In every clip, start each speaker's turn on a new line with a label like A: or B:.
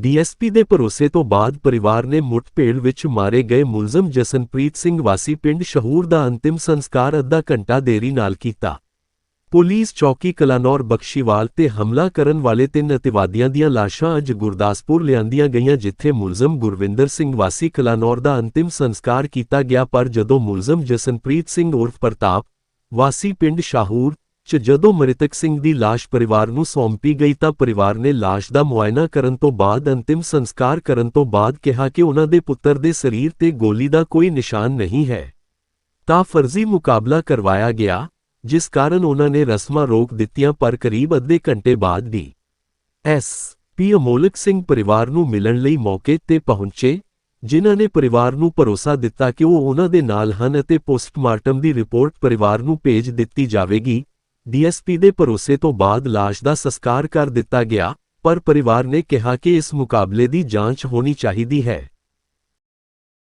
A: DSP ਦੇ ਭਰੋਸੇ ਤੋਂ ਬਾਅਦ ਪਰਿਵਾਰ ਨੇ ਮੁੱਠਭੇੜ ਵਿੱਚ ਮਾਰੇ ਗਏ ਮੁਲਜ਼ਮ ਜਸਨਪ੍ਰੀਤ ਸਿੰਘ ਵਾਸੀ ਪਿੰਡ ਸ਼ਹੂਰ ਦਾ ਅੰਤਿਮ ਸੰਸਕਾਰ ਅੱਧਾ ਘੰਟਾ ਦੇਰੀ ਨਾਲ ਕੀਤਾ। ਪੁਲਿਸ ਚੌਕੀ ਕਲਾਨੌਰ ਬਖਸ਼ੀਵਾਲ ਤੇ ਹਮਲਾ ਕਰਨ ਵਾਲੇ ਤਿੰਨ ਅਤਿਵਾਦੀਆਂ ਦੀਆਂ ਲਾਸ਼ਾਂ ਅੱਜ ਗੁਰਦਾਸਪੁਰ ਲਿਆਂਦੀਆਂ ਗਈਆਂ ਜਿੱਥੇ ਮੁਲਜ਼ਮ ਗੁਰਵਿੰਦਰ ਸਿੰਘ ਵਾਸੀ ਕਲਾਨੌਰ ਦਾ ਅੰਤਿਮ ਸੰਸਕਾਰ ਕੀਤਾ ਗਿਆ ਪਰ ਜਦੋਂ ਮੁਲਜ਼ਮ ਜਸਨਪ੍ਰੀਤ ਸਿੰਘ ਉਰਫ ਪ੍ਰਤਾਪ ਵਾਸੀ ਪਿੰਡ ਸ਼ਾਹੂਰ ਚ ਜਦੋਂ ਮ੍ਰਿਤਕ ਸਿੰਘ ਦੀ ਲਾਸ਼ ਪਰਿਵਾਰ ਨੂੰ ਸੌਂਪੀ ਗਈ ਤਾਂ ਪਰਿਵਾਰ ਨੇ ਲਾਸ਼ ਦਾ ਮੁਆਇਨਾ ਕਰਨ ਤੋਂ ਬਾਅਦ ਅੰਤਿਮ ਸੰਸਕਾਰ ਕਰਨ ਤੋਂ ਬਾਅਦ ਕਿਹਾ ਕਿ ਉਹਨਾਂ ਦੇ ਪੁੱਤਰ ਦੇ ਸਰੀਰ ਤੇ ਗੋਲੀ ਦਾ ਕੋਈ ਨਿਸ਼ਾਨ ਨਹੀਂ ਹੈ। ਤਾਂ ਫਰਜ਼ੀ ਮੁਕਾਬਲਾ ਕਰਵਾਇਆ ਗਿਆ, ਜਿਸ ਕਾਰਨ ਉਹਨਾਂ ਨੇ ਰਸਮਾਂ ਰੋਕ ਦਿੱਤੀਆਂ ਪਰ ਕਰੀਬ ਅੱਧੇ ਘੰਟੇ ਬਾਅਦ D S P Amolak Singh ਪਰਿਵਾਰ ਨੂੰ ਮਿਲਣ ਲਈ ਮੌਕੇ ਤੇ ਪਹੁੰਚੇ, ਜਿਨ੍ਹਾਂ ਨੇ ਪਰਿਵਾਰ ਨੂੰ ਭਰੋਸਾ ਦਿੱਤਾ ਕਿ ਉਹ ਉਹਨਾਂ ਦੇ ਨਾਲ ਹਨ ਅਤੇ ਪੋਸਟਮਾਰਟਮ ਦੀ ਰਿਪੋਰਟ ਪਰਿਵਾਰ ਨੂੰ ਭੇਜ ਦਿੱਤੀ ਜਾਵੇਗੀ। ਡੀਐਸਪੀ ਦੇ ਭਰੋਸੇ ਤੋਂ ਬਾਅਦ ਲਾਸ਼ ਦਾ ਸੰਸਕਾਰ ਕਰ ਦਿੱਤਾ ਗਿਆ, ਪਰ ਪਰਿਵਾਰ ਨੇ ਕਿਹਾ ਕਿ ਇਸ ਮੁਕਾਬਲੇ ਦੀ ਜਾਂਚ ਹੋਣੀ ਚਾਹੀਦੀ ਹੈ।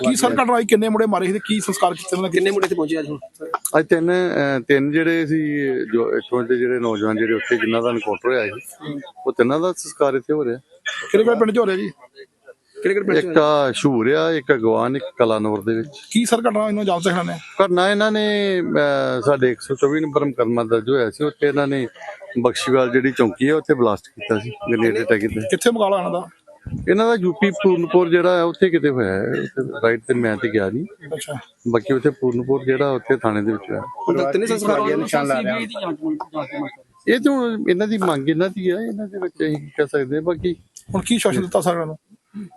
B: ਕੀ ਸਰ ਘਟਨਾ ਕਿੰਨੇ ਮੁੰਡੇ ਮਾਰੇ ਸੀ ਤੇ ਕੀ ਸੰਸਕਾਰ ਕੀਤੇ ਉਹਨਾਂ ਨੇ
C: ਕਿੰਨੇ ਮੁੰਡੇ ਤੇ ਪਹੁੰਚੇ ਅੱਜ ਹੁਣ?
D: ਅੱਜ ਤਿੰਨ ਅਹ, ਤਿੰਨ ਜਿਹੜੇ ਸੀ ਜੋ ਇੱਥੋਂ ਦੇ ਜਿਹੜੇ ਨੌਜਵਾਨ ਜਿਹੜੇ ਉੱਥੇ ਜਿਨ੍ਹਾਂ ਦਾ ਐਨਕਾਊਂਟਰ ਹੋਇਆ ਸੀ ਉਹ ਤਿੰਨਾਂ ਦਾ ਸੰਸਕਾਰ ਇੱਥੇ ਹੋ ਰਿਹਾ।
B: ਕਿਹੜੇ ਕਿਹੜੇ ਪਿੰਡ ਚ ਹੋ ਰਿਹਾ ਜੀ?
C: ਕਿਹੜੇ ਕਿਹੜੇ ਪਿੰਡ
D: ਇੱਕ ਆ ਸ਼ੂਰ ਆ ਇੱਕ ਅਗਵਾਨ ਇੱਕ ਕਲਾਨੌਰ ਦੇ ਵਿੱਚ।
B: ਕੀ ਸਰ ਘਟਨਾ ਇਹਨਾਂ ਜਾਲ ਸਿਖਣਾ ਨੇ?
D: ਕਰਨਾ ਇਹਨਾਂ ਨੇ ਅਹ, ਸਾਡੇ 124 ਨੰਬਰ ਮੁਕੱਦਮਾ ਦਰਜ ਹੋਇਆ ਸੀ ਉੱਥੇ ਇਹਨਾਂ ਨੇ ਬਖਸ਼ੀਵਾਲ ਜਿਹੜੀ ਚੌਂਕੀ ਹੈ ਉੱਥੇ ਬਲਾਸਟ ਕੀਤਾ ਸੀ ਗ੍ਰੇਨੇਡ ਅਟੈਕ ਕੀਤਾ
B: ਕਿੱਥੇ ਮੁਕਾਬਲਾ ਇਹਨਾਂ ਦਾ?
D: ਇਹਨਾਂ ਦਾ ਯੂਪੀ ਪੂਰਨਪੁਰ ਜਿਹੜਾ ਹੈ ਉੱਥੇ ਕਿਤੇ ਹੋਇਆ ਹੈ। ਰਾਈਟ ਤੇ ਮੈਂ ਤੇ ਗਿਆ ਨਹੀਂ।
B: ਅੱਛਾ।
D: ਬਾਕੀ ਉੱਥੇ ਪੂਰਨਪੁਰ ਜਿਹੜਾ ਉੱਥੇ ਥਾਣੇ ਦੇ ਵਿੱਚ ਹੈ
C: ਹੁਣ ਤਿੰਨੇ ਸੰਸਕਾਰ ਹੋ ਗਏ ਨਿਸ਼ਾਨ ਲਾ ਲਿਆ।
D: ਇਹ ਤੋਂ ਇਹਨਾਂ ਦੀ ਮੰਗ ਇਹਨਾਂ ਦੀ ਹੈ ਇਹਨਾਂ ਦੇ ਵਿੱਚ ਅਸੀਂ ਕੀ ਕਹਿ ਸਕਦੇ ਹਾਂ ਬਾਕੀ
B: ਹੁਣ ਕੀ ਸ਼ਾਸਨ ਦਿੱਤਾ ਸਰ ਇਹਨਾਂ ਨੂੰ?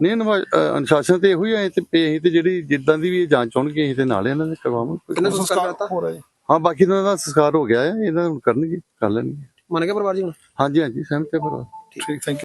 D: ਨਹੀਂ ਨਵਾ- ਅਨੁਸ਼ਾਸਨ ਤੇ ਇਹੋ ਹੀ ਹੈ ਤੇ ਅਸੀਂ ਤੇ ਜਿਹੜੀ ਜਿੱਦਾਂ ਦੀ ਵੀ ਇਹ ਜਾਂਚ ਹੋਣਗੇ ਅਸੀਂ ਤੇ ਨਾਲ ਇਹਨਾਂ ਦੇ ਕਰਵਾਵਾਂਗੇ।
C: ਕਿੰਨੇ ਸੰਸਕਾਰ
B: ਹੋ ਰਿਹਾ
D: ਹਾਂ। ਬਾਕੀ ਇਹਨਾਂ ਦਾ ਸੰਸਕਾਰ ਹੋ ਗਿਆ ਹੈ ਇਹਨਾਂ ਨੂੰ ਕਰਨਗੇ ਕਰ ਲੈਣਗੇ।
C: ਮੰਨ ਗਿਆ ਪਰਿਵਾਰ ਜੀ ਹੁਣ?
D: ਹਾਂਜੀ ਹਾਂਜੀ ਸਹਿਮਤ ਹੈ ਪਰ
B: ਠੀਕ ਥੈਂਕ